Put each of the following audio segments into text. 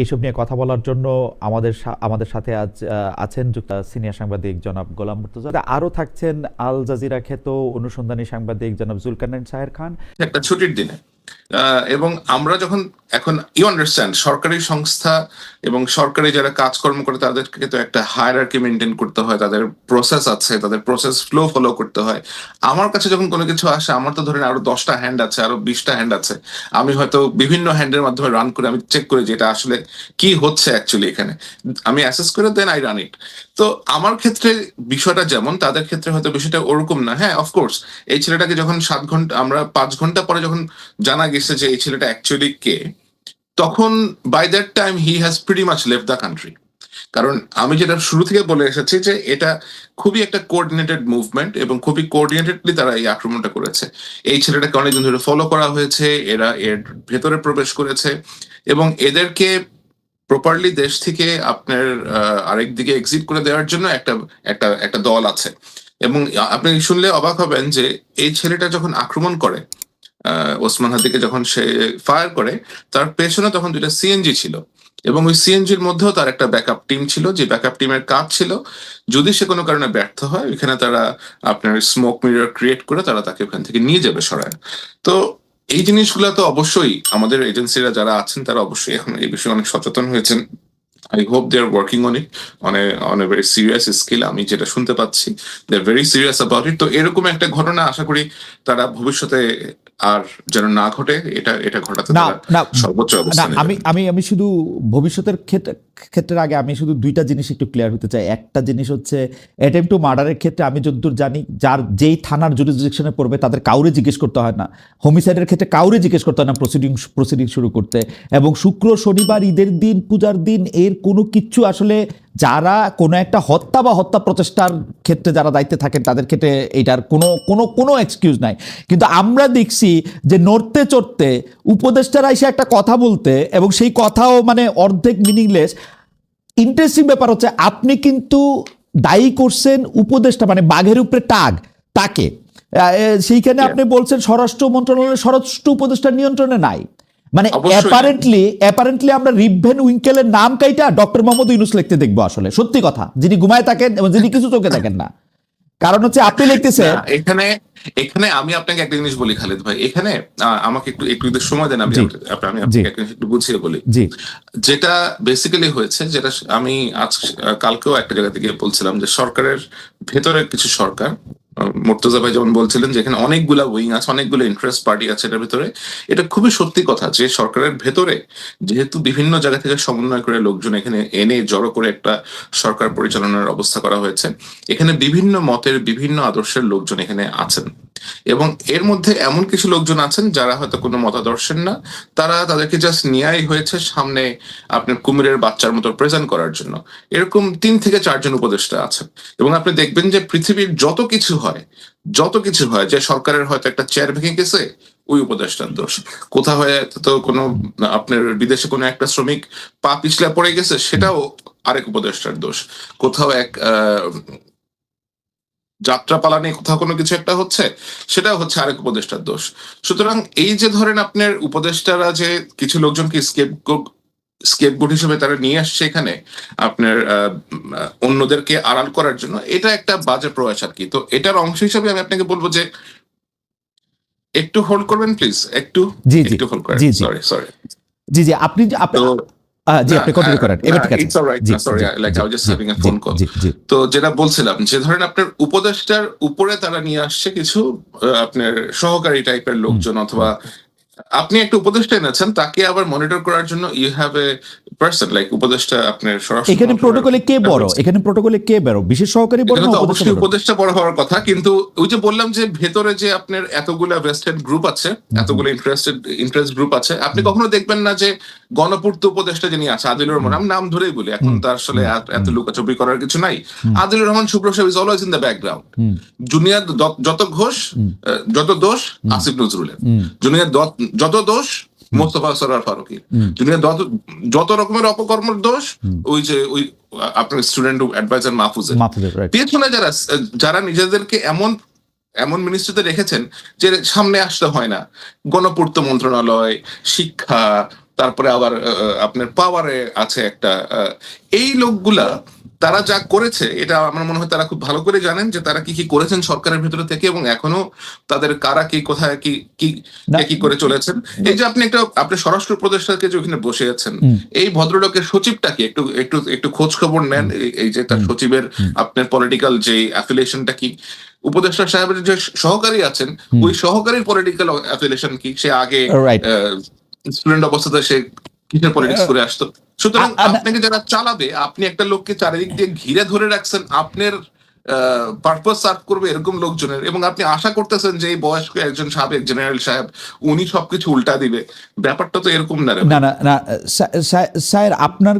এইসব নিয়ে কথা বলার জন্য আমাদের আমাদের সাথে আজ আছেন যুক্ত সিনিয়র সাংবাদিক জনাব গোলাম মুর্তজা। আরও থাকছেন আল জাজিরা খ্যাত অনুসন্ধানী সাংবাদিক জনাব জুলকানাইন সাহের খান। একটা ছুটির দিনে এবং আমরা যখন এখন ইউ আন্ডারস্ট্যান্ড সরকারি সংস্থা এবং সরকারি যারা কাজকর্ম করে, তাদেরকে তো একটা হায়ারার্কি মেনটেন করতে হয়, তাদের প্রসেস আছে, তাদের প্রসেস ফ্লো ফলো করতে হয়। আমার কাছে যখন কোনো কিছু আসে, আমার তো ধরেন আরও দশটা হ্যান্ড আছে, আরও বিশটা হ্যান্ড আছে। আমি হয়তো বিভিন্ন হ্যান্ডের মাধ্যমে রান করে, আমি চেক করি যে এটা আসলে কি হচ্ছে অ্যাকচুয়ালি এখানে। আমি অ্যাসেস করে দেন আই রান ইট তো আমার ক্ষেত্রে বিষয়টা যেমন, তাদের ক্ষেত্রে হয়তো বিষয়টা ওরকম না। হ্যাঁ অফকোর্স এই ছেলেটাকে যখন সাত ঘণ্টা, আমরা পাঁচ ঘণ্টা পরে যখন জানা গেছে যে এই ছেলেটা অ্যাকচুয়ালি কে তখন by that time he has pretty much left the country কারণ আমি যেটা শুরু থেকে বলে এসেছি যে এটা খুবই একটা কোঅর্ডিনেটেড মুভমেন্ট এবং খুবই কোঅর্ডিনেটেডলি তারা এই আক্রমণটা করেছে। এই ছেলেটাকে অনেকদিন ধরে ফলো করা হয়েছে, এরা এর ভেতরে প্রবেশ করেছে এবং এদেরকে প্রপারলি দেশ থেকে আপনার আরেক দিকে এক্সিট করে দেওয়ার জন্য একটা একটা একটা দল আছে। এবং আপনি শুনলে অবাক হবেন যে এই ছেলেটা যখন আক্রমণ করে ওসমান হাদিকে যখন সে ফায়ার করে, তার পেছনে তখন দুইটা সিএনজি ছিল। এবং ওই সিএনজির মধ্যেও তার একটা ব্যাকআপ টিম ছিল, যে ব্যাকআপ টিমের কাজ ছিল। যদি সে কোনো কারণে ব্যর্থ হয়, ওইখানে তারা আপনার স্মোক মিরর ক্রিয়েট করে তারা তাকে ওখান থেকে নিয়ে যাবে সরায়। তো এই জিনিসগুলো তো অবশ্যই আমাদের এজেন্সিরা যারা আছেন, তারা অবশ্যই এখন এই বিষয়ে অনেক সচেতন হয়েছেন। I hope they are working on it on a on a very serious skill আমি যেটা শুনতে পাচ্ছি they are very serious about it তো এরকম একটা ঘটনা আশা করি তারা ভবিষ্যতে আর যেন না ঘটে এটা এটা ঘটাতে না সর্বোচ্চ না আমি আমি আমি শুধু ভবিষ্যতের ক্ষেত্রে ক্ষেত্রের আগে আমি শুধু দুইটা জিনিস একটু ক্লিয়ার হতে চাই। একটা জিনিস হচ্ছে অ্যাটেম্প টু মার্ডারের ক্ষেত্রে আমি যতদূর জানি যার যেই থানার জুরিসডিকশনে পড়বে তাদের কাউরে জিজ্ঞেস করতে হয় না। হোমিসাইডের ক্ষেত্রে কাউরে জিজ্ঞেস করতে হয় না প্রসিডিং প্রসিডিং শুরু করতে। এবং শুক্র শনিবার ঈদের দিন পূজার দিন এর কোনো কিছু আসলে যারা কোনো একটা হত্যা বা হত্যা প্রচেষ্টার ক্ষেত্রে যারা দায়িত্বে থাকেন তাদের ক্ষেত্রে এটার কোনো কোনো কোনো এক্সকিউজ নাই। কিন্তু আমরা দেখছি যে নড়তে চড়তে উপদেষ্টারা এসে একটা কথা বলতে এবং সেই কথাও মানে অর্ধেক মিনিংলেস ইন্টারেস্টিং ব্যাপার হচ্ছে আপনি কিন্তু দায়ী করছেন উপদেষ্টা মানে বাঘের উপরে টাগ তাকে। সেইখানে আপনি বলছেন স্বরাষ্ট্র মন্ত্রণালয়ের স্বরাষ্ট্র উপদেষ্টার নিয়ন্ত্রণে নাই। মানে। অ্যাপারেন্টলি অ্যাপারেন্টলি আমরা রিভেন উইঙ্কেলের নাম কাইটা ডক্টর মোহাম্মদ ইউনুস লিখতে দেখব আসলে। সত্যি কথা যিনি ঘুমায় থাকেন এবং যিনি কিছু চোখে থাকেন না। কারণ হচ্ছে আপনি লিখতেছেন এখানে এখানে আমি আপনাকে একটা জিনিস বলি খালিদ ভাই। এখানে আমাকে একটু একটু সময় দেন আমি। আমি আপনাকে একটু বুঝিয়ে বলি। যেটা বেসিক্যালি হয়েছে যেটা আমি আজ কালকেও একটা জায়গা থেকে বলছিলাম যে সরকারের ভেতরে কিছু সরকার মুর্তজা ভাই যেমন বলছিলেন যে এখানে অনেকগুলা উইং আছে, অনেকগুলো ইন্টারেস্ট পার্টি আছে এটার ভেতরে। এটা খুবই সত্যি কথা যে সরকারের ভেতরে যেহেতু বিভিন্ন জায়গা থেকে সমন্বয় করে লোকজন এখানে এনে জড়ো করে একটা সরকার পরিচালনার অবস্থা করা হয়েছে, এখানে বিভিন্ন মতের, বিভিন্ন আদর্শের লোকজন এখানে আছেন। এবং এর মধ্যে এমন কিছু লোকজন আছেন যারা হয়তো কোনো মতাদর্শের না, তারা তাদেরকে জাস্ট নিয়াই হয়েছে সামনে আপনার কুমিরের বাচ্চার মতো প্রেজেন্ট করার জন্য। এরকম তিন থেকে চারজন উপদেষ্টা আছেন। এবং আপনি দেখবেন যে পৃথিবীর যত কিছু হয় যত কিছু হয়, যে সরকারের হয়তো একটা চেয়ার ভেঙে গেছে, ওই উপদেষ্টার দোষ। কোথাও হয়তো কোনো, আপনার বিদেশে কোনো একটা শ্রমিক পা পিছলা পড়ে গেছে, সেটাও আরেক উপদেষ্টার দোষ। কোথাও এক যাত্রা পালানে কোথাও কোনো কিছু একটা হচ্ছে, সেটাও হচ্ছে আরেক উপদেষ্টার দোষ। সুতরাং এই যে ধরেন আপনার উপদেষ্টারা যে কিছু লোকজনকে স্কেপ স্কেপগুট হিসেবে তারা নিয়ে আসছে এখানে আপনার অন্যদেরকে আড়াল করার জন্য এটা একটা বাজে প্রয়াস আর কি। তো এটার অংশ হিসেবে আমি আপনাকে বলব যে একটু হোল্ড করবেন প্লিজ একটু জি, জি, একটু হোল্ড করেন। সরি সরি জি জি আপনি আপনি তো জি আপনি কন্টিনিউ করেন। এবার ঠিক আছে। জি, sorry like G, I was just having a phone call তো যেটা বলছিলাম যে ধরেন আপনার উপদেষ্টার উপরে তারা নিয়ে আসছে কিছু আপনার সহকারী টাইপের লোকজন অথবা আপনি একটা উপদেষ্টা এনেছেন তাকে আবার মনিটর করার জন্য you have a person like উপদেষ্টা আপনার সরাসরি এখানে প্রোটোকলে কে বড়? এখানে প্রোটোকলে কে বড়? বিশেষ সহকারী বড় না অবশ্যই উপদেষ্টা বড় হওয়ার কথা কিন্তু ওই যে বললাম যে ভেতরে যে আপনার এতগুলা ভেস্টেড গ্রুপ আছে এতগুলো ইন্টারেস্টেড ইন্টারেস্ট গ্রুপ আছে আপনি কখনো দেখবেন না যে গণপূর্ত উপদেষ্টা যিনি আছে আদিলুর রহমান আমি নাম ধরেই বলি এখন তার আসলে এত- লুকাচুপি করার কিছু নাই। আদিলুর রহমান শুভ্র সাহেব is always in the background junior যত ঘোষ যত দোষ আসিফ নজরুলের। জুনিয়র যত দোষ মোস্তফা সরার ফারুকি। জুনিয়র যত রকমের অপকর্মের দোষ ওই যে ওই আপনার স্টুডেন্ট অ্যাডভাইজার মাহফুজের। পেছনে যারা যারা নিজেদেরকে এমন এমন মিনিস্ট্রিতে রেখেছেন যে সামনে আসতে হয় না। গণপূর্ত মন্ত্রণালয় শিক্ষা তারপরে আবার আপনার পাওয়ারে আছে একটা এই লোকগুলা তারা যা করেছে এটা আমার মনে হয় তারা খুব ভালো করে জানেন যে তারা কি কি করেছেন সরকারের ভিতরে থেকে এবং এখনও তাদের কারা কি কোথায় কি কি কি করে চলেছেন। এই যে আপনি একটা আপনি স্বরাষ্ট্র উপদেষ্টাকে যে ওখানে বসে আছেন এই ভদ্রলোকের সচিবটা কি? একটু একটু একটু খোঁজ খবর নেন এই- যে তার সচিবের আপনার পলিটিক্যাল যে অ্যাফিলিয়েশনটা কি? উপদেষ্টা সাহেবের যে সহকারী আছেন ওই সহকারীর পলিটিক্যাল অ্যাফিলিয়েশন কি? সে আগে স্টুডেন্ট অবস্থাতে সে কিসের পলিটিক্স করে আসতো? সুতরাং আপনাকে যারা চালাবে আপনি একটা লোককে চারিদিক দিয়ে ঘিরে ধরে রাখছেন আপনার পারপাস সার্ভ করবে এরকম লোকজনের। এবং আপনি আশা করতেছেন যে এই বয়স্ক একজন সাবেক জেনারেল সাহেব উনি সবকিছু উল্টা দিবে। ব্যাপারটা তো এরকম না না না না স্যা- স্যা- স্যার আপনার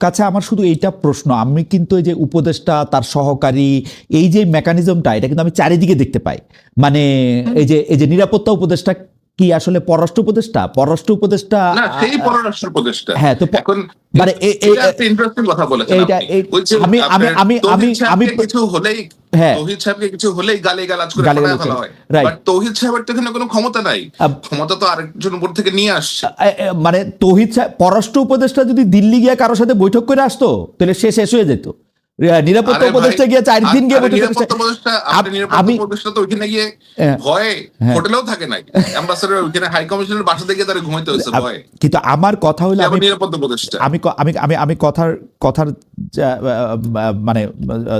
কাছে আমার শুধু এইটা প্রশ্ন। আমি কিন্তু এই যে উপদেষ্টা তার সহকারী এই যে মেকানিজমটা এটা কিন্তু আমি চারিদিকে দেখতে পাই। মানে এই যে এই যে নিরাপত্তা উপদেষ্টা কি আসলে পররাষ্ট্র উপদেষ্টা? পররাষ্ট্র উপদেষ্টা না সেই পররাষ্ট্র উপদেষ্টা। হ্যাঁ তো এখন মানে ইন্টারেস্টিং কথা বলেছেন আমি- আমি- আমি- আমি- আমি- কিছু হলেই হ্যাঁ। তৌহিদ সাহেবকে কিছু হলেই গালি গালাজ করে গালিগালাজ ফেলা হয়। Right. বাট তৌহিদ সাহেবের তো এখানে কোনো ক্ষমতা নাই। ক্ষমতা তো আরেকজন উপর থেকে নিয়ে আসছে। মানে তৌহিদ সাহেব পররাষ্ট্র উপদেষ্টা যদি দিল্লি গিয়ে কারোর সাথে বৈঠক করে আসতো তাহলে সে শেষ হয়ে যেত। নিরাপত্তা উপদেষ্টা গিয়ে চার দিন গিয়ে উপদেষ্টা আমি- তো ওইখানে গিয়ে হ্যাঁ। ভয়ে হ্যাঁ। হোটেলেও থাকে নাই। অ্যাম্বাসাডার ওইখানে হাই কমিশনের বাসাতে গিয়ে তারা ঘুমাইতে হয়েছে ভয়ে। কিন্তু আমার কথা হলো আমি নিরাপত্তা উপদেষ্টা? আমি আমি আমি আমি কথার কথার মানে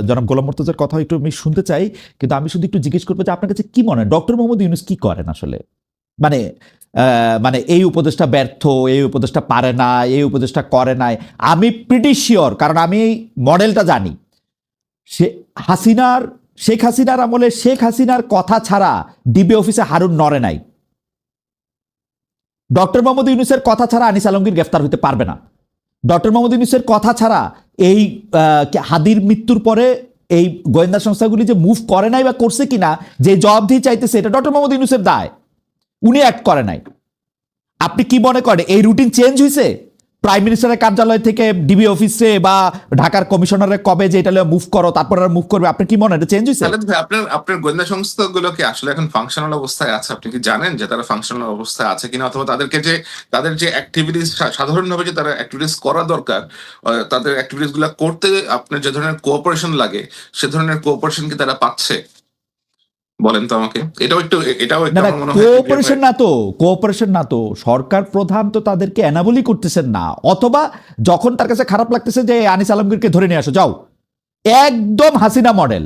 জনাব গোলাম মর্তজার কথা একটু আমি শুনতে চাই কিন্তু আমি শুধু একটু জিজ্ঞেস করব যে আপনার কাছে কি মনে হয়? ডক্টর মোহাম্মদ ইউনুস কি করেন আসলে? মানে মানে এই উপদেশটা ব্যর্থ, এই উপদেশটা পারে না, এই উপদেশটা করে নাই। আমি প্রিটি শিওর কারণ আমি এই মডেলটা জানি। সে হাসিনার, শেখ হাসিনার আমলে শেখ হাসিনার কথা ছাড়া ডিবি অফিসে হারুন নড়ে নাই। ডক্টর মোহাম্মদ ইউনুসের কথা ছাড়া আনিস আলমগীর গ্রেফতার হতে পারবে না। ডক্টর মোহাম্মদ ইউনুসের কথা ছাড়া এই হাদির মৃত্যুর পরে এই গোয়েন্দা সংস্থাগুলি যে মুভ করে নাই বা করছে কিনা, যে জবাবদিহি চাইতেছে, এটা ডক্টর মোহাম্মদ ইউনুসের দায়। উনি অ্যাক্ট করে নাই। আপনি কি মনে করেন, এই রুটিন চেঞ্জ হয়েছে প্রাইম মিনিস্টারের কার্যালয় থেকে ডিবি অফিসে বা ঢাকার কমিশনারের কবে যে এটা মুভ করো, তারপর আর মুভ করবে, আপনি কি মনে এটা চেঞ্জ হয়েছে আপনার আপনার গোয়েন্দা সংস্থাগুলো কি আসলে এখন ফাংশনাল অবস্থায় আছে, আপনি কি জানেন যে তারা ফাংশনাল অবস্থায় আছে কিনা? অথবা তাদেরকে যে, তাদের যে অ্যাক্টিভিটিস সাধারণভাবে যে তারা অ্যাক্টিভিটিস করা দরকার তাদের অ্যাক্টিভিটিসগুলো করতে আপনার যে ধরনের কোঅপারেশন লাগে, সে ধরনের কোঅপারেশন কি তারা পাচ্ছে? বলেন তো আমাকে। এটাও একটু এটাও একটু কোঅপারেশন না তো কোঅপারেশন না তো। সরকার প্রধান তো তাদেরকে এনাবলই করতেছেন না। অথবা যখন তার কাছে খারাপ লাগতেছে যে আনিস আলমগীরকে ধরে নিয়ে আসো যাও। একদম হাসিনা মডেল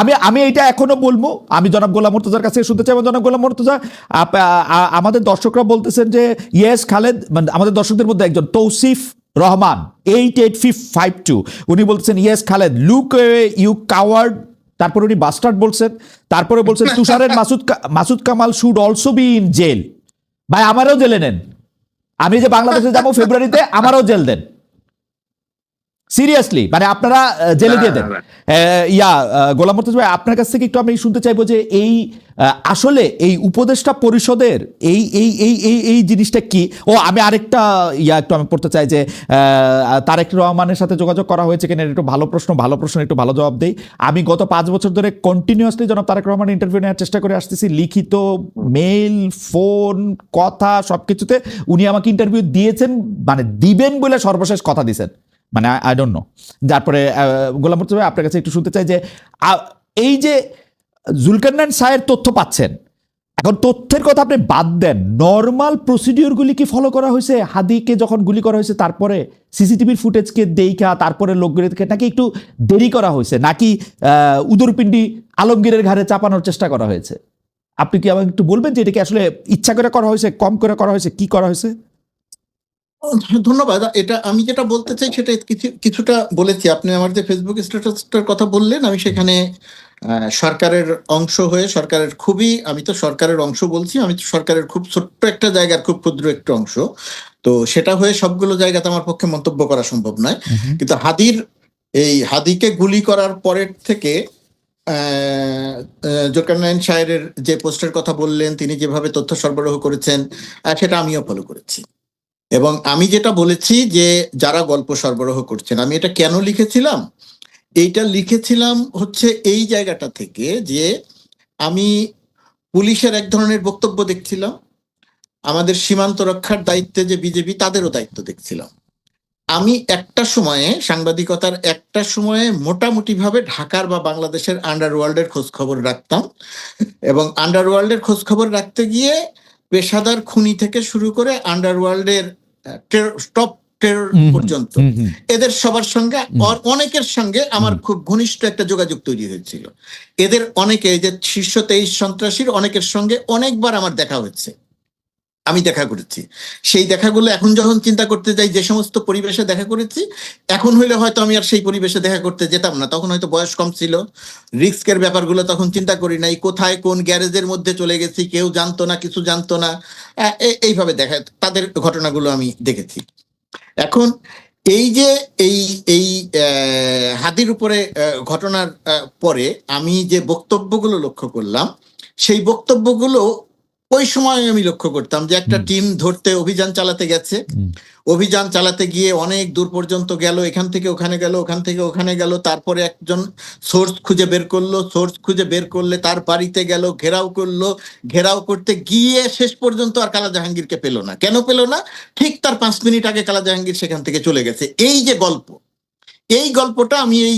আমি আমি এইটা এখনও বলব। আমি জনাব গোলাম মর্তজার কাছে শুনতে চাই জনাব গোলাম মর্তজা আমাদের দর্শকরা বলতেছেন যে ইয়েস খালেদ মানে আমাদের দর্শকদের মধ্যে একজন Tausif Rahman eight eight fif five two উনি বলতেছেন yes Khaled look you coward তারপরে উনি বাস্টার্ড বলছেন তারপরে বলছেন তুষারের Masud Masud Kamal should also be in jail ভাই আমারও জেলে নেন। আমি যে বাংলাদেশে যাব ফেব্রুয়ারিতে আমারও জেল দেন। সিরিয়াসলি মানে আপনারা জেলে দিয়ে দেন। ইয়া গোলাম মর্তজ ভাই আপনার কাছ থেকে একটু আমি শুনতে চাইব যে এই আসলে এই উপদেষ্টা পরিষদের এই এই এই এই এই জিনিসটা কি? ও আমি আরেকটা ইয়া একটু আমি পড়তে চাই যে তারেক রহমানের সাথে যোগাযোগ করা হয়েছে কিনা একটু ভালো প্রশ্ন ভালো প্রশ্ন একটু ভালো জবাব দেই। আমি গত পাঁচ বছর ধরে কন্টিনিউয়াসলি যেন তারেক রহমান ইন্টারভিউ নেওয়ার চেষ্টা করে আসতেছি লিখিত মেল ফোন কথা সবকিছুতে উনি আমাকে ইন্টারভিউ দিয়েছেন মানে দিবেন বলে সর্বশেষ কথা দিয়েছেন। মানে আই ডোন্ট নো তারপরে গোলাম মুর্তজা আপনার কাছে একটু শুনতে চাই যে এই যে জুলকান্নান সায়ের তথ্য পাচ্ছেন, এখন তথ্যের কথা আপনি বাদ দেন। নর্মাল প্রসিডিওরগুলি কি ফলো করা হয়েছে? হাদিকে যখন গুলি করা হয়েছে, তারপরে সিসিটিভির ফুটেজকে দেখা তারপরে লোকগুলি থেকে নাকি একটু দেরি করা হয়েছে? নাকি উদরপিণ্ডি আলমগীরের ঘাড়ে চাপানোর চেষ্টা করা হয়েছে? আপনি কি আমাকে একটু বলবেন যে এটা কি আসলে ইচ্ছা করে করা হয়েছে, কম করে করা হয়েছে, কি করা হয়েছে? ধন্যবাদ। এটা আমি যেটা বলতে চাই সেটা কিছু কিছুটা বলেছি। আপনি আমার যে ফেসবুক স্ট্যাটাসটার কথা বললেন আমি সেখানে সরকারের অংশ হয়ে সরকারের খুবই আমি তো সরকারের অংশ বলছি আমি তো সরকারের খুব ছোট্ট একটা জায়গার খুব ক্ষুদ্র একটা অংশ। তো সেটা হয়ে সবগুলো জায়গাতে আমার পক্ষে মন্তব্য করা সম্ভব নয়। কিন্তু হাদির এই হাদিকে গুলি করার পরের থেকে জোকারনায়ন সাহেবের যে পোস্টের কথা বললেন তিনি যেভাবে তথ্য সরবরাহ করেছেন সেটা আমিও ফলো করেছি। এবং আমি যেটা বলেছি যে যারা গল্প সরবরাহ করছেন, আমি এটা কেন লিখেছিলাম? এইটা লিখেছিলাম হচ্ছে এই জায়গাটা থেকে যে আমি পুলিশের এক ধরনের বক্তব্য দেখছিলাম, আমাদের সীমান্ত রক্ষার দায়িত্বে যে বিজেপি তাদেরও দায়িত্ব দেখছিলাম। আমি একটা সময়ে সাংবাদিকতার একটা সময়ে মোটামুটি ভাবে ঢাকার বা বাংলাদেশের আন্ডারওয়ার্ল্ডের খোঁজ খবর রাখতাম এবং আন্ডারওয়ার্ল্ডের খোঁজ খবর রাখতে গিয়ে পেশাদার খুনি থেকে শুরু করে আন্ডারওয়ার্ল্ডের টপ টেরর পর্যন্ত। এদের সবার সঙ্গে অনেকের সঙ্গে আমার খুব ঘনিষ্ঠ একটা যোগাযোগ তৈরি হয়েছিল। এদের অনেকে এই যে শীর্ষ তেইশ সন্ত্রাসীর অনেকের সঙ্গে অনেকবার আমার দেখা হয়েছে। আমি দেখা করেছি। সেই দেখাগুলো এখন যখন চিন্তা করতে যাই, যে সমস্ত পরিবেশে দেখা করেছি, এখন হইলে হয়তো আমি আর সেই পরিবেশে দেখা করতে যেতাম না। তখন হয়তো বয়স কম ছিল। রিস্কের ব্যাপারগুলো তখন চিন্তা করি নাই। কোথায় কোন গ্যারেজের মধ্যে চলে গেছি, কেউ জানতো না, কিছু জানতো না। এইভাবে দেখা, তাদের ঘটনাগুলো আমি দেখেছি। এখন এই যে এই এই হাদির উপরে ঘটনার পরে আমি যে বক্তব্যগুলো লক্ষ্য করলাম, সেই বক্তব্যগুলো ওই সময় আমি লক্ষ্য করতাম যে একটা টিম ধরতে অভিযান চালাতে গেছে। অভিযান চালাতে গিয়ে অনেক দূর পর্যন্ত গেল এখান থেকে ওখানে গেল ওখান থেকে ওখানে গেল তারপরে একজন সোর্স খুঁজে বের করল সোর্স খুঁজে বের করলে তার বাড়িতে গেল ঘেরাও করল ঘেরাও করতে গিয়ে শেষ পর্যন্ত আর কালা জাহাঙ্গীরকে পেল না। কেন পেল না? ঠিক তার পাঁচ মিনিট আগে কালা জাহাঙ্গীর সেখান থেকে চলে গেছে। এই যে গল্প এই গল্পটা আমি এই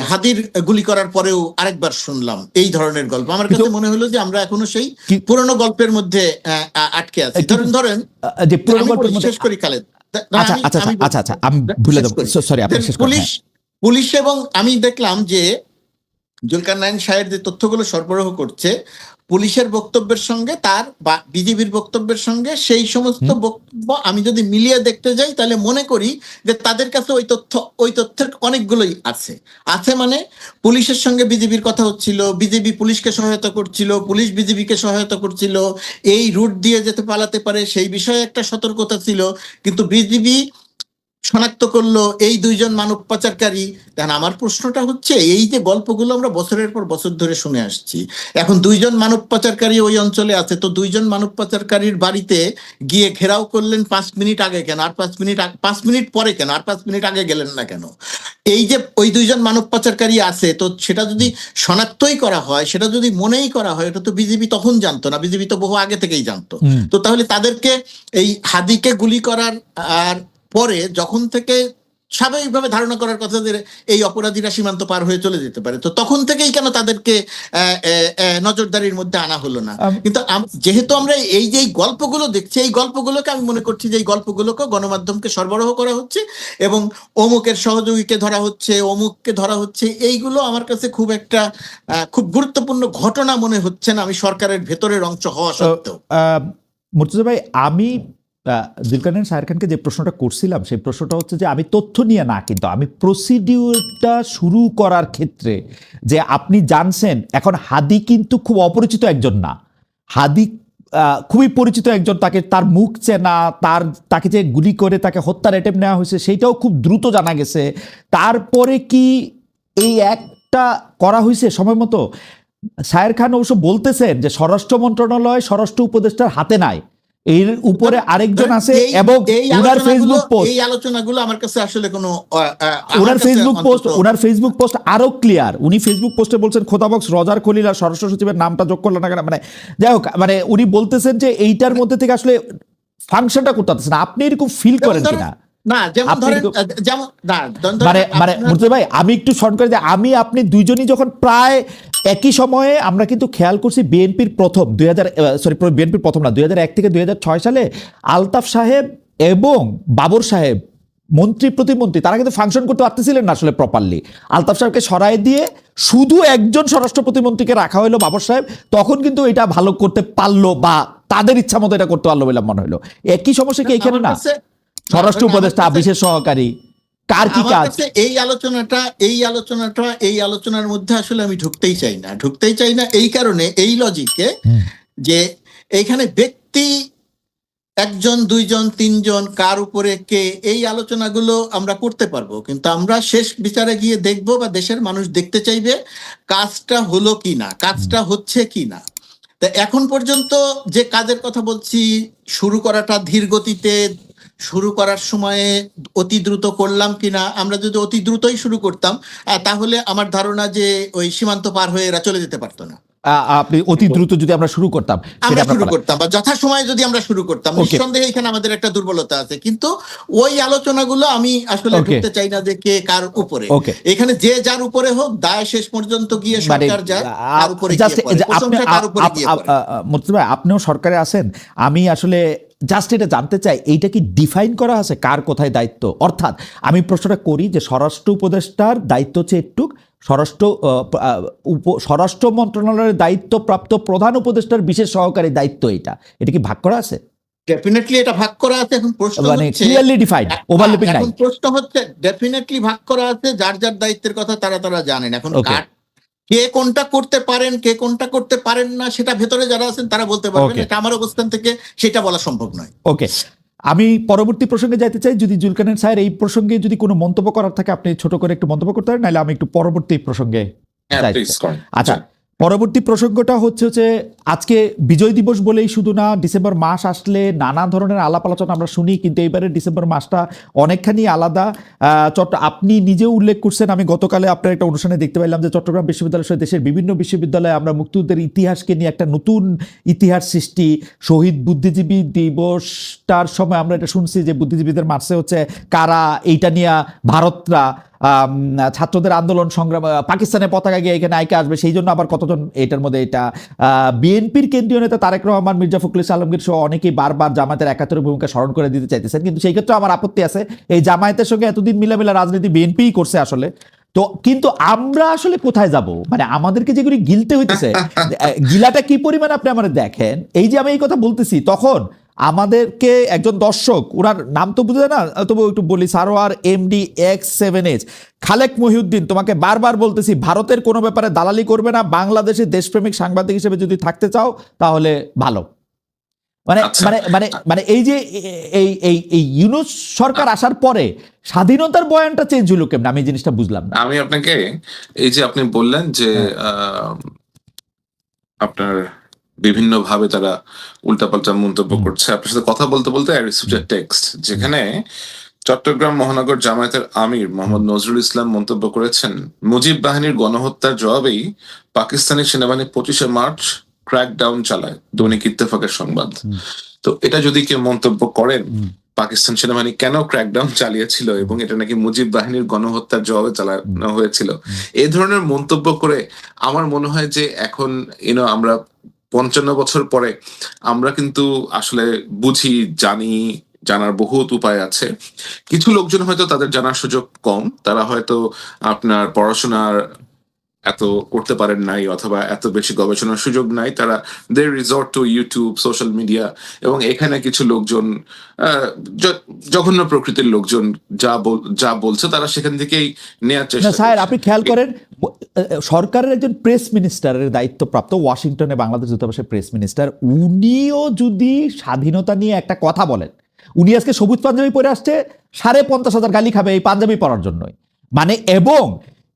হাদির গুলি করার পরেও আরেকবার শুনলাম এই ধরনের গল্প। আমার কাছে মনে হলো যে আমরা এখনও সেই পুরনো গল্পের মধ্যে আটকে আছি। ধরেন ধরেন যে পুরোনো গল্পের মধ্যে- শেষ করি খালেদ। না, আচ্ছা আমি- আচ্ছা আচ্ছা আচ্ছা আচ্ছা আমি ভুলে সরি আপনি শেষ পুলিশ পুলিশ এবং আমি দেখলাম যে জুলকার নাইন সাহেব যে তথ্যগুলো সরবরাহ করছে পুলিশের বক্তব্যের সঙ্গে তার বা বিজেপির বক্তব্যের সঙ্গে সেই সমস্ত বক্তব্য আমি যদি মিলিয়ে দেখতে যাই তাহলে মনে করি যে তাদের কাছে ওই তথ্য ওই তথ্যের অনেকগুলোই আছে। আছে মানে পুলিশের সঙ্গে বিজেপির কথা হচ্ছিল বিজেপি পুলিশকে সহায়তা করছিল পুলিশ বিজেপিকে সহায়তা করছিল এই রুট দিয়ে যেতে পালাতে পারে সেই বিষয়ে একটা সতর্কতা ছিল। কিন্তু বিজেপি শনাক্ত করল এই দুইজন মানব পাচারকারী দেখেন আমার প্রশ্নটা হচ্ছে এই যে গল্পগুলো আমরা বছরের পর বছর ধরে শুনে আসছি এখন দুইজন মানব পাচারকারী ওই অঞ্চলে আছে তো দুইজন মানব পাচারকারীর বাড়িতে গিয়ে ঘেরাও করলেন পাঁচ মিনিট আগে কেন? আর পাঁচ মিনিট পাঁচ মিনিট পরে কেন? আর পাঁচ মিনিট আগে গেলেন না কেন? এই যে ওই দুইজন মানব পাচারকারী আছে তো সেটা যদি শনাক্তই করা হয় সেটা যদি মনেই করা হয় এটা তো বিজেপি তখন জানতো না বিজেপি তো বহু আগে থেকেই জানতো। তো তাহলে তাদেরকে এই হাদিকে গুলি করার আর পরে যখন থেকে স্বাভাবিকভাবে ধারণা করার কথা যে এই অপরাধীরা সীমান্ত পার হয়ে চলে যেতে পারে তো তখন থেকেই কেন তাদেরকে নজরদারির মধ্যে আনা হলো না? কিন্তু যেহেতু আমরা এই যে গল্পগুলো দেখছি এই গল্পগুলোকে আমি মনে করছি যে এই গল্পগুলোকে গণমাধ্যমকে সরবরাহ করা হচ্ছে এবং অমুকের সহযোগীকে ধরা হচ্ছে অমুককে ধরা হচ্ছে এইগুলো আমার কাছে খুব একটা আহ, খুব গুরুত্বপূর্ণ ঘটনা মনে হচ্ছে না আমি সরকারের ভেতরের অংশ হওয়া সত্ত্বেও। আহ, মুর্তজা ভাই আমি জুলকারনাইন সাহের খানকে যে প্রশ্নটা করছিলাম, সেই প্রশ্নটা হচ্ছে যে আমি তথ্য নিয়ে না, কিন্তু আমি প্রসিডিউরটা শুরু করার ক্ষেত্রে যে আপনি জানছেন, এখন হাদি কিন্তু খুব অপরিচিত একজন না। হাদি খুবই পরিচিত একজন, তাকে তার মুখ চেনা, তার, তাকে যে গুলি করে তাকে হত্যার অ্যাটেম্প নেওয়া হয়েছে, সেইটাও খুব দ্রুত জানা গেছে। তারপরে কি এই একটা করা হয়েছে সময় মতো? সায়ের খান অবশ্য বলতেছেন যে স্বরাষ্ট্র মন্ত্রণালয় স্বরাষ্ট্র উপদেষ্টার হাতে নাই। এর উপরে আরেকজন আছে এবং ওনার ফেসবুক পোস্ট এই আলোচনাগুলো আমার কাছে আসলে কোনো ওনার ফেসবুক পোস্ট ওনার ফেসবুক পোস্ট আরও ক্লিয়ার উনি ফেসবুক পোস্টে বলছেন খোদাবক্স রজার খলিল আর স্বরাষ্ট্র সচিবের নামটা যোগ করলেন না কেন? মানে যাই হোক মানে উনি বলতেছেন যে এইটার মধ্যে থেকে আসলে ফাংশনটা করতে পারতেছেন না। আপনি এরকম ফিল করেন কিনা? না যেমন ধরেন যেমন মানে মানে ভাই আমি একটু শর্ট করে আমি আপনি দুইজনই যখন প্রায় একই সময়ে আমরা কিন্তু খেয়াল করছি বিএনপির প্রথম দুই হাজার সরি বিএনপির প্রথম না দুই হাজার এক থেকে দুই সালে আলতাফ সাহেব এবং বাবর সাহেব মন্ত্রী প্রতিমন্ত্রী তারা কিন্তু ফাংশন করতে পারতেছিলেন না আসলে প্রপারলি আলতাফ সাহেবকে সরাই দিয়ে শুধু একজন স্বরাষ্ট্র প্রতিমন্ত্রীকে রাখা হলো বাবর সাহেব তখন কিন্তু এটা ভালো করতে পারল বা তাদের ইচ্ছা মতো এটা করতে পারল বলে মনে হলো একই সমস্যা কি এখানে না? স্বরাষ্ট্র উপদেষ্টা বিশেষ সহকারী। কার কি কাজ? এই আলোচনাটা এই আলোচনাটা এই আলোচনার মধ্যে আসলে আমি ঢুকতেই চাই না। ঢুকতেই চাই না এই কারণে এই লজিকে যে এইখানে ব্যক্তি একজন দুইজন তিনজন কার উপরে কে এই আলোচনাগুলো আমরা করতে পারব। কিন্তু আমরা শেষ বিচারে গিয়ে দেখব বা দেশের মানুষ দেখতে চাইবে কাজটা হলো কি না কাজটা হচ্ছে কি না। তা এখন পর্যন্ত যে কাজের কথা বলছি শুরু করাটা ধীর গতিতে শুরু করার সময়ে অতি দ্রুত করলাম কিনা, আমরা যদি অতি দ্রুতই শুরু করতাম তাহলে আমার ধারণা যে ওই সীমান্ত পার হয়ে এরা চলে যেতে পারতো না। আপনি অতি দ্রুত যদি আমরা শুরু করতাম আমরা শুরু করতাম বা যথা যথাসময়ে যদি আমরা শুরু করতাম নিঃসন্দেহে এখানে আমাদের একটা দুর্বলতা আছে। কিন্তু ওই আলোচনাগুলো আমি আসলে. ঢুকতে চাই না যে কে কার উপরে। এখানে যে যার উপরে হোক দায় শেষ পর্যন্ত গিয়ে মানে সরকার যার তার উপরে ভাই আপনিও সরকারে আছেন। আমি আসলে জাস্ট এটা জানতে চাই এইটা কি ডিফাইন করা আছে কার কোথায় দায়িত্ব? অর্থাৎ আমি প্রশ্নটা করি যে স্বরাষ্ট্র উপদেষ্টার দায়িত্ব হচ্ছে একটু স্বরাষ্ট্র উপ- স্বরাষ্ট্র মন্ত্রণালয়ের দায়িত্বপ্রাপ্ত প্রধান উপদেষ্টার বিশেষ সহকারী দায়িত্ব এটা। এটা কি ভাগ করা আছে? ডেফিনেটলি এটা ভাগ করা আছে এখন প্রশ্ন মানে ক্লিয়ারলি ডিফাইন ওভারল্যাপিং নাই এখন প্রশ্ন হচ্ছে ডেফিনেটলি ভাগ করা আছে যার যার দায়িত্বের কথা তারা তারা জানেন। এখন কার কে কোনটা করতে পারেন কে কোনটা করতে পারেন না সেটা ভেতরে যারা আছেন তারা বলতে পারবেন এটা আমার অবস্থান থেকে সেটা বলা সম্ভব নয়। ওকে আমি পরবর্তী প্রসঙ্গে যাইতে চাই যদি জুলকানের স্যার এই প্রসঙ্গে যদি কোনো মন্তব্য করার থাকে আপনি ছোট করে একটু মন্তব্য করতে পারেন নাহলে আমি একটু পরবর্তী প্রসঙ্গে হ্যাঁ আচ্ছা পরবর্তী প্রসঙ্গটা হচ্ছে যে আজকে বিজয় দিবস বলেই শুধু না, ডিসেম্বর মাস আসলে নানা ধরনের আলাপ আলোচনা আমরা শুনি, কিন্তু এইবারে ডিসেম্বর মাসটা অনেকখানি আলাদা। চট্ট, আপনি নিজেও উল্লেখ করছেন, আমি গতকালে আপনার একটা অনুষ্ঠানে দেখতে পাইলাম যে চট্টগ্রাম বিশ্ববিদ্যালয় সহ দেশের বিভিন্ন বিশ্ববিদ্যালয়ে আমরা মুক্তিযুদ্ধের ইতিহাসকে নিয়ে একটা নতুন ইতিহাস সৃষ্টি, শহীদ বুদ্ধিজীবী দিবসটার সময় আমরা এটা শুনছি যে বুদ্ধিজীবীদের মার্চে হচ্ছে কারা, এইটা নিয়ে ভারতরা ছাত্রদের আন্দোলন সংগ্রাম পাকিস্তানের পতাকা গিয়ে এখানে আইকে আসবে, সেই জন্য আবার কতজন এটার মধ্যে এটা বিএনপির কেন্দ্রীয় নেতা তারেক রহমান, মির্জা ফখরুল আলমগীর সহ অনেকেই বারবার জামায়াতের একাত্তরের ভূমিকা স্মরণ করে দিতে চাইতেছেন। কিন্তু সেই ক্ষেত্রে আমার আপত্তি আছে, এই জামায়াতের সঙ্গে এতদিন মিলামিলা রাজনীতি বিএনপিই করছে আসলে। তো কিন্তু আমরা আসলে কোথায় যাব? মানে আমাদেরকে যেগুলি গিলতে হইতেছে গিলাটা কি পরিমাণ আপনি আমার দেখেন? এই যে আমি এই কথা বলতেছি, তখন আমাদেরকে একজন দর্শক ওনার নাম তো বুঝে না তবু একটু বলি Sarwar MD X seven H. Khalek Mohiuddin তোমাকে বারবার বলতেছি ভারতের কোনো ব্যাপারে দালালি করবে না বাংলাদেশে দেশপ্রেমিক সাংবাদিক হিসেবে যদি থাকতে চাও তাহলে ভালো। মানে আচ্ছা। মানে মানে মানে এই যে এই এই এই ইউনুস সরকার আসার পরে স্বাধীনতার বয়ানটা চেঞ্জ হলো কেমন? আমি এই জিনিসটা বুঝলাম না। আমি আপনাকে এই যে আপনি বললেন যে আপনার বিভিন্ন ভাবে তারা উল্টাপাল্টা মন্তব্য করছে। আপনার সাথে কথা বলতে বলতে আই রিসিভড টেক্সট যেখানে চট্টগ্রাম মহানগর জামায়াতের আমির মোহাম্মদ নজরুল ইসলাম মন্তব্য করেছেন মুজিব বাহিনীর গণহত্যার জবাবেই পাকিস্তানি সেনাবাহিনী পঁচিশে মার্চ ক্র্যাকডাউন চালায়। দৈনিক ইত্তেফাকের সংবাদ। তো এটা যদি কেউ মন্তব্য করেন পাকিস্তান সেনাবাহিনী কেন ক্র্যাকডাউন চালিয়েছিল এবং এটা নাকি মুজিব বাহিনীর গণহত্যার জবাবে চালানো হয়েছিল? এই ধরনের মন্তব্য করে আমার মনে হয় যে এখন ইউনো আমরা পঞ্চান্ন বছর পরে আমরা কিন্তু আসলে বুঝি, জানি, জানার বহুত উপায় আছে। কিছু লোকজন হয়তো তাদের জানার সুযোগ কম, তারা হয়তো আপনার পড়াশোনার এত করতে পারেন নাই অথবা এত বেশি গবেষণার সুযোগ নাই তারা they resort to YouTube social media এবং এখানে কিছু লোকজন জঘন্য প্রকৃতির লোকজন যা যা বলছে তারা সেখান থেকেই নেওয়ার চেষ্টা স্যার আপনি খেয়াল করেন সরকারের একজন প্রেস মিনিস্টারের দায়িত্বপ্রাপ্ত ওয়াশিংটনে বাংলাদেশ দূতাবাসের প্রেস মিনিস্টার উনিও যদি স্বাধীনতা নিয়ে একটা কথা বলেন উনি আজকে সবুজ পাঞ্জাবি পরে আসছে সাড়ে পঞ্চাশ হাজার গালি খাবে এই পাঞ্জাবি পরার জন্যই। মানে এবং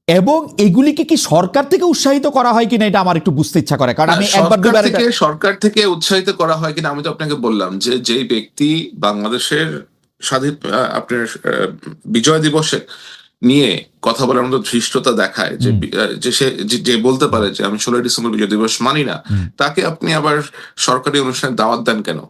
এবং এগুলিকে কি সরকার থেকে উৎসাহিত করা হয় কিনা এটা আমার একটু বুঝতে ইচ্ছা করে। কারণ আমি একবার সরকার দুবার থেকে সরকার থেকে উৎসাহিত করা হয় কিনা আমি তো আপনাকে বললাম যে যেই ব্যক্তি বাংলাদেশের স্বাধীন আপনার বিজয় দিবসে নিয়ে কথা বলার মতো ধৃষ্টতা দেখায় যে যে সে যে- বলতে পারে যে আমি ষোলোই ডিসেম্বর বিজয় দিবস মানি না তাকে আপনি আবার সরকারি অনুষ্ঠানে দাওয়াত দেন কেন।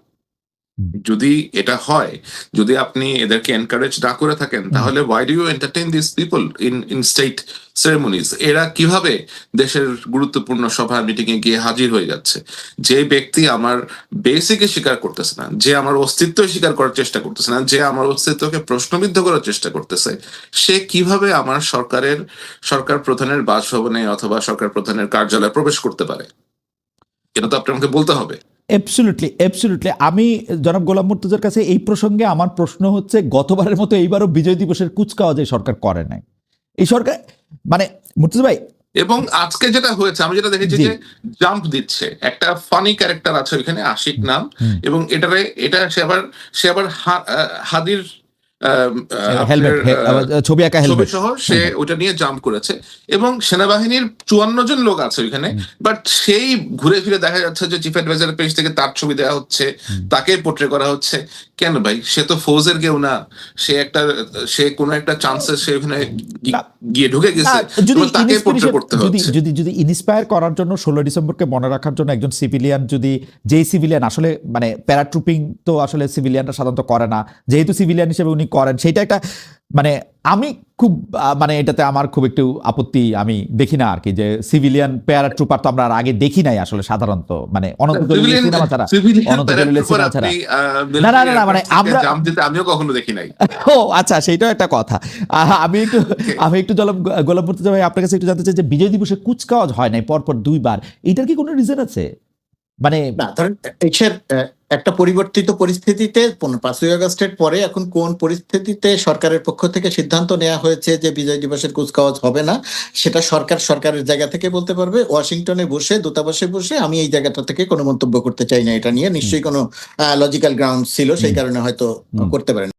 যদি এটা হয় যদি আপনি এদেরকে এনকারেজ না করে থাকেন তাহলে why do you entertain this people in in state ceremonies এরা কীভাবে দেশের গুরুত্বপূর্ণ সভা মিটিং এ গিয়ে হাজির হয়ে যাচ্ছে? যে ব্যক্তি আমার বেসিকে স্বীকার করতেছে না যে আমার অস্তিত্ব স্বীকার করার চেষ্টা করতেছে না যে আমার অস্তিত্বকে প্রশ্নবিদ্ধ করার চেষ্টা করতেছে সে কীভাবে আমার সরকারের সরকার প্রধানের বাসভবনে অথবা সরকার প্রধানের কার্যালয়ে প্রবেশ করতে পারে? এটা তো আপনি আমাকে বলতে হবে। অ্যাবসুলুটলি অ্যাবসুলুটলি আমি জনাব গোলাম মুর্তজার কাছে এই প্রসঙ্গে আমার প্রশ্ন হচ্ছে গতবারের মতো এইবারও বিজয় দিবসের কুচকাওয়াজ এই সরকার করে নাই। এই সরকার মানে মুর্তজা ভাই। এবং আজকে যেটা হয়েছে আমি যেটা দেখেছি যে জাম্প দিচ্ছে। একটা ফানি ক্যারেক্টার আছে ওইখানে আশিক নাম। এবং এটারে এটা সে আবার সে আবার হাদির ছবি আঁকা ছবি হেলমেট সহ সে ওটা নিয়ে জাম্প করেছে এবং সেনাবাহিনীর চুয়ান্ন জন লোক আছে ওইখানে বাট সেই ঘুরে ফিরে দেখা যাচ্ছে যে চিফ অ্যাডভাইজার পেজ থেকে তার ছবি দেওয়া হচ্ছে তাকে পোট্রে করা হচ্ছে। কেন ভাই? সে তো ফৌজের কেউ না। সে একটা সে কোনো একটা চান্সে সে ওখানে গিয়ে ঢুকে গেছে। তাকে পোট্রে করতে যদি হচ্ছে। যদি যদি ইন্সপায়ার করার জন্য ষোলো ডিসেম্বরকে মনে রাখার জন্য একজন সিভিলিয়ান যদি যেই সিভিলিয়ান আসলে মানে প্যারাট্রুপিং তো আসলে সিভিলিয়ানরা সাধারণত করে না। যেহেতু সিভিলিয়ান হিসেবে উনি করেন। সেটা একটা মানে আমি খুব আহ, মানে এটাতে আমার খুব একটু আপত্তি আমি দেখি না আর কি যে সিভিলিয়ান প্যারা ট্রুপার তো আমরা আগে দেখি নাই আসলে সাধারণত। মানে অনন্ত সিনেমা ছাড়া অনন্ত সিনেমা ছাড়া। না, না, না, মানে আমরা- আমিও কখনো দেখি নাই। ও আচ্ছা সেটাও একটা কথা। আমি একটু আমি একটু জলম গোলাম মুর্তজা ভাই আপনার কাছে একটু জানতে চাই যে বিজয় দিবসে কুচকাওয়াজ হয় নাই পরপর দুইবার এটার কি কোনো রিজন আছে? মানে না ধরেন একটা পরিবর্তিত পরিস্থিতিতে পাঁচই আগস্টের পরে এখন কোন পরিস্থিতিতে সরকারের পক্ষ থেকে সিদ্ধান্ত নেওয়া হয়েছে যে বিজয় দিবসের কুচকাওয়াজ হবে না সেটা সরকার সরকারের জায়গা থেকে বলতে পারবে। ওয়াশিংটনে বসে দূতাবাসে বসে আমি এই জায়গাটা থেকে কোনো মন্তব্য করতে চাই না এটা নিয়ে নিশ্চয়ই কোনো লজিক্যাল গ্রাউন্ড ছিল সেই কারণে হয়তো করতে পারেন।